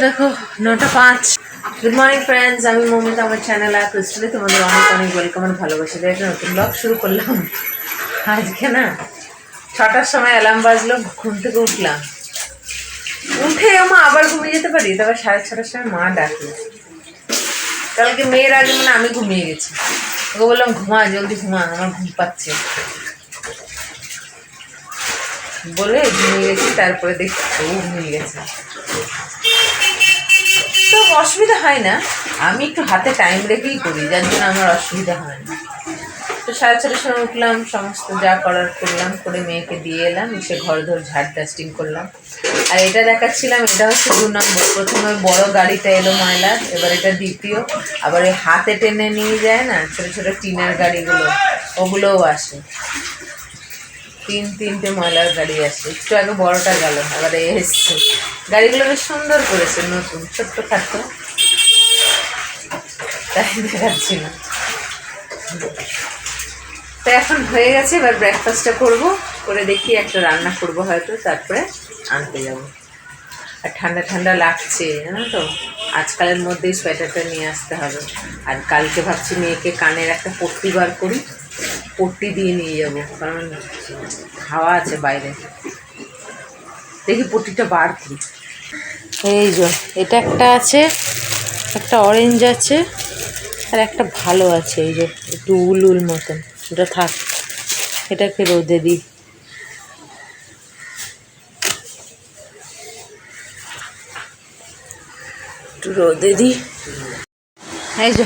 দেখো, নটা পাঁচ। গুড মর্নিং ফ্রেন্ডস আমি মমিতা, আমার চ্যানেল আর ক্রিস্টালে তোমাদের অনেক অনেক ওয়েলকাম আর ভালোবাসা। দিয়ে একটা নতুন ব্লগ শুরু করলাম। আজকে না, ছটার সময় অ্যালার্ম বাজলো, ঘুম থেকে উঠলাম। উঠে মা আবার ঘুমিয়ে যেতে পারি? তারপর সাড়ে ছটার সময় মা ডাকে কালকে মেয়ের আগে মানে আমি ঘুমিয়ে গেছি। ওকে বললাম, ঘুমা, জলদি ঘুমা, আমার ঘুম পাচ্ছে। বলে ঘুমিয়ে গেছি, তারপরে দেখছি ও ঘুমিয়ে গেছে। অসুবিধা হয় না, আমি একটু হাতে টাইম রেখেই করি, যার জন্য আমার অসুবিধা হয় না। তো সাড়ে ছটার সময় উঠলাম, সমস্ত যা করার করলাম, করে মেয়েকে দিয়ে এলাম, এসে ঘর ধর ঝাড় ডাস্টিং করলাম। আর এটা দেখাচ্ছিলাম, এটা হচ্ছে দু নম্বর। প্রথমে বড় গাড়িটা এলো ময়লার এবার এটা দ্বিতীয়। আবার ওই হাতে টেনে নিয়ে যায় না, ছোটো ছোটো টিনের গাড়িগুলো, ওগুলোও আসে। তিন, তিনটে ময়লার গাড়ি আসে। একটু আগে বড়টা গেল, আবার এসছে। গাড়িগুলো বেশ সুন্দর করেছে, নতুন, ছোট্ট খাটো তাই দেখাচ্ছি না। তো এখন হয়ে গেছে, এবার ব্রেকফাস্টটা করব, করে দেখি একটা রান্না করব হয়তো, তারপরে আনতে যাব। আর ঠান্ডা ঠান্ডা লাগছে, জানো তো? আজকালের মধ্যেই সোয়েটারটা নিয়ে আসতে হবে। আর কালকে ভাবছি মেয়েকে কানের একটা পট্টি বার করি, পট্টি দিয়ে নিয়ে যাব, কারণ হাওয়া আছে বাইরে। দেখি পট্টিটা বার করি। এই যে, এটা একটা আছে, একটা অরেঞ্জ আছে, আর একটা ভালো আছে, এই যে, একটু উল উল মতন, ওটা থাক, এটাকে রোদে দিই। একটু রোদে দিই। এই যে,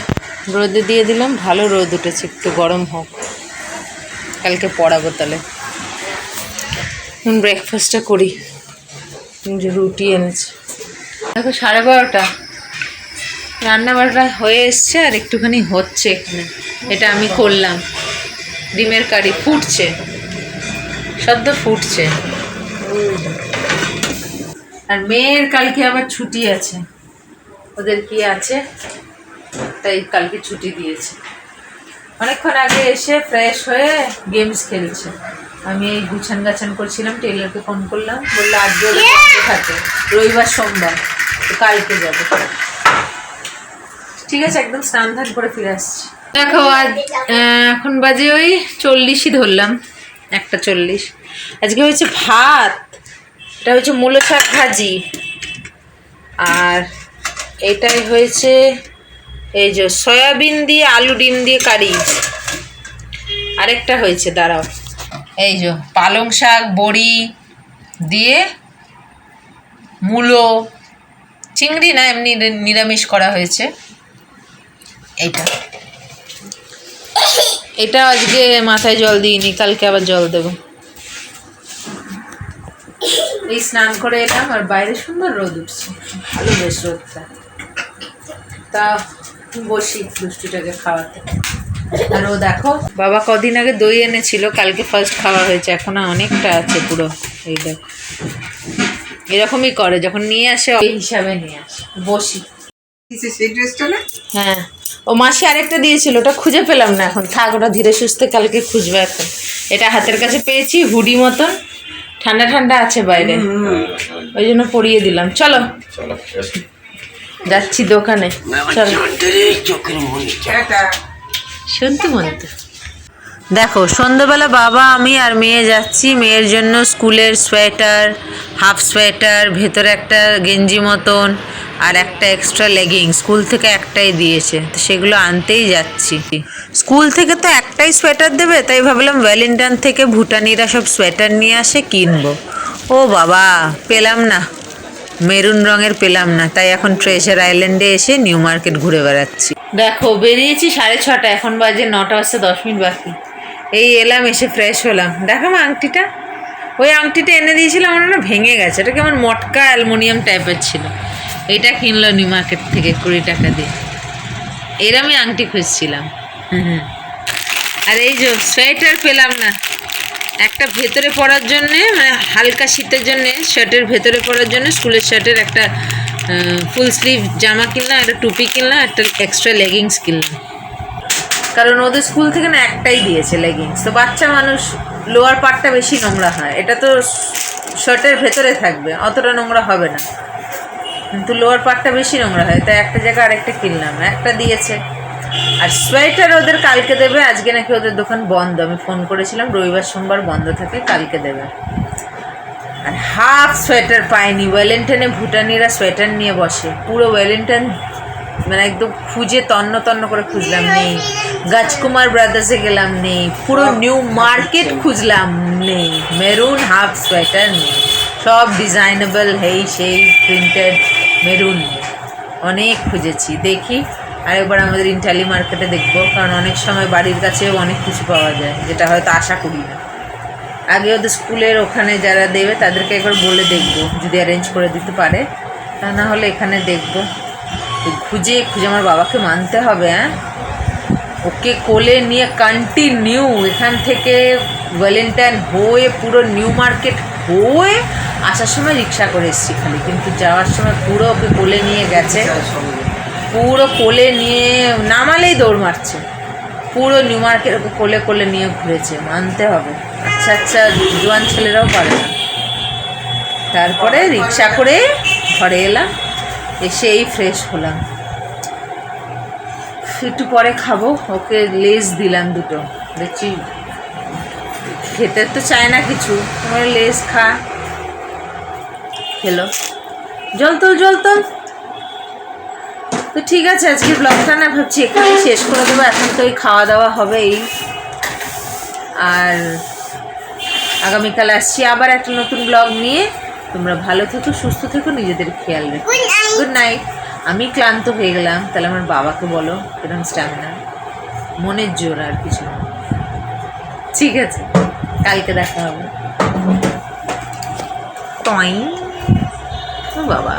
রোদে দিয়ে দিলাম, ভালো রোদ উঠেছে, একটু গরম হোক। কালকে পড়াবো তাহলে। ব্রেকফাস্টটা করি। যে রুটি এনেছে। দেখো সাড়ে বারোটা। রান্না বান্না হয়ে এসছে আর একটুখানি হচ্ছে এখানে। এটা আমি করলাম। ডিমের কারি ফুটছে। সদ্য ফুটছে। আর মেয়ের কালকে আবার ছুটি আছে। ওদের কি আছে? তাই কালকে ছুটি দিয়েছে। অনেকক্ষণ আগে এসে ফ্রেশ হয়ে গেমস খেলছে। আমি এই গুছান গাছান করছিলাম টেলারকে ফোন করলাম। বলল আজকে থাকে। রবিবার সোমবার। কালকে যাবে। ঠিক আছে, একদম স্নান ধান করে ফিরে আসছি। দেখো, আজ এখন বাজে ওই চল্লিশই ধরলাম, একটা চল্লিশ। আজকে হয়েছে ভাত, এটা হচ্ছে মূলো শাক ভাজি, আর এটাই হয়েছে এই যে সয়াবিন দিয়ে আলু ডিম দিয়ে কারি। আরেকটা হয়েছে, দাঁড়াও। এই যে পালং শাক, বড়ি দিয়ে মূলো চিংড়ি না এমনি নিরামিষ করা হয়েছে। এইটা। এটা আজকে মাথায় জল দিইনি কালকে আবার জল দেব। এই স্নান করে এলাম আর বাইরে সুন্দর রোদ উঠছে। ভালো বেশ রোদটা। তা বসি দুষ্টুটাকে খাওয়াতে। আর ও দেখো বাবা কদিন আগে দই এনেছিল কালকে ফার্স্ট খাওয়া হয়েছে এখন অনেকটা আছে পুরো এই দেখ। এরকমই করে যখন নিয়ে আসে ওই হিসাবে নিয়ে আসে। বসি। সেই ড্রেসটা না? হ্যাঁ। ও মাসি আরেকটা দিয়েছিল ওটা খুঁজে পেলাম না এখন। থাক ওটা ধীরে সুস্থে কালকে খুঁজবো এখন। এটা হাতের কাছে পেয়েছি হুডি মতন। ঠান্ডা ঠান্ডা আছে বাইরে। ওই জন্য পরিয়ে দিলাম। চলো। যাচ্ছি দোকানে। চলো। শুনতে মনতে দেখো, সন্ধ্যাবেলা বাবা, আমি আর মেয়ে যাচ্ছি। মেয়ের জন্য স্কুলের সোয়েটার, হাফ সোয়েটার, ভেতরে একটা গেঞ্জি মতন আর একটা এক্সট্রা লেগিং স্কুল থেকে একটাই দিয়েছে, তো সেগুলো আনতেই যাচ্ছি। স্কুল থেকে তো একটাই সোয়েটার দেবে, তাই ভাবলাম ভ্যালেন্টাইন থেকে ভুটানিরা সব সোয়েটার নিয়ে আসে, কিনবো। ও বাবা, পেলাম না। মেরুন রঙের পেলাম না, তাই এখন ট্রেজার আইল্যান্ডে এসে নিউ মার্কেট ঘুরে বেড়াচ্ছি। দেখো, বেরিয়েছি সাড়ে ছটা, এখন বাজে নটা বাজতে দশ মিনিট বাকি। এই এলাম, এসে ফ্রেশ হলাম। দেখো আমার আংটিটা। ওই আংটিটা এনে দিয়েছিলাম, আমার না ভেঙে গেছে। এটা কেমন মটকা অ্যালমোনিয়াম টাইপের ছিল। এটা কিনলো নিউ মার্কেট থেকে কুড়ি টাকা দিয়ে। এরমই আংটি খুঁজছিলাম। হুম আর এই যে সোয়েটার পেলাম না। একটা ভেতরে পরার জন্যে মানে হালকা শীতের জন্যে শার্টের ভেতরে পরার জন্য স্কুলের শার্টের একটা ফুল স্লিভ জামা কিনলাম, একটা টুপি কিনলাম, একটা এক্সট্রা লেগিংস কিনলাম। কারণ ওদের স্কুল থেকে না একটাই দিয়েছে লেগিংস তো বাচ্চা মানুষ লোয়ার পার্টটা বেশি নোংরা হয়। এটা তো শার্টের ভেতরে থাকবে, অতটা নোংরা হবে না। কিন্তু লোয়ার পার্টটা বেশি নোংরা হয়। তাই একটা জায়গায় আরেকটা কিনলাম, একটা দিয়েছে। আর সোয়েটার ওদের কালকে দেবে, আজকে নাকি ওদের দোকান বন্ধ। আমি ফোন করেছিলাম, রবিবার, সোমবার বন্ধ থাকে, কালকে দেবে। আর হাফ সোয়েটার পায়নি। ওয়েলেন্টনে ভুটানিরা সোয়েটার নিয়ে বসে। পুরো ওয়েলেন্টন মানে একদম খুঁজে তন্ন তন্ন করে খুঁজলাম, নেই। গাজকুমার ব্রাদার্সে গেলাম, নেই। পুরো নিউ মার্কেট খুঁজলাম, নেই। মেরুন হাফ সোয়েটার নেই। সব ডিজাইনেবল হেই সেই প্রিন্টেড মেরুন অনেক খুঁজেছি, দেখি। আরেকবার আমাদের ইন্টালি মার্কেটে দেখব, কারণ অনেক সময় বাড়ির কাছেও অনেক কিছু পাওয়া যায়, যেটা হয়তো আশা করি না। আগে ওদের স্কুলের ওখানে যারা দেবে, তাদেরকে একবার বলে দেখব, যদি অ্যারেঞ্জ করে দিতে পারে। তা না হলে এখানে দেখব। খুঁজে খুঁজে আমার বাবাকে মানতে হবে হ্যাঁ? ওকে কোলে নিয়ে কন্টিনিউ এখান থেকে ভ্যালেন্টাইন হয়ে পুরো নিউ মার্কেট হয়ে আসার সময় রিক্সা করে এসেছি খালি। কিন্তু যাওয়ার সময় পুরো ওকে কোলে নিয়ে গেছে। পুরো কোলে নিয়ে নামালেই দৌড় মারছে। পুরো নিউ মার্কেট ওকে কোলে কোলে নিয়ে ঘুরেছে মানতে হবে। আচ্ছা আচ্ছা জোয়ান ছেলেরাও পারে না। তারপরে রিক্সা করে ঘরে এলাম। এসে এই ফ্রেশ হলাম। একটু পরে খাব, ওকে লেস দিলাম দুটো। দেখছি, খেতে তো চায় না কিছু, তোমার লেস খা। খেলো। জল তোল জল তোল। তো ঠিক আছে আজকে ব্লগটা না ভাবছি, এখানেই শেষ করে দেবো, এখন তো এই খাওয়া দাওয়া হবে এই আর আগামীকাল আসছি আবার একটা নতুন ব্লগ নিয়ে। তোমরা ভালো থেকো, সুস্থ থেকো, নিজেদের খেয়াল রেখো। গুড নাইট আমি ক্লান্ত হয়ে গেলাম। তাহলে আমার বাবাকে বলো এরকম স্ট্যামিনা মনের জোর আর কিছু না। ঠিক আছে, কালকে দেখা হবে। টয় ও বাবা।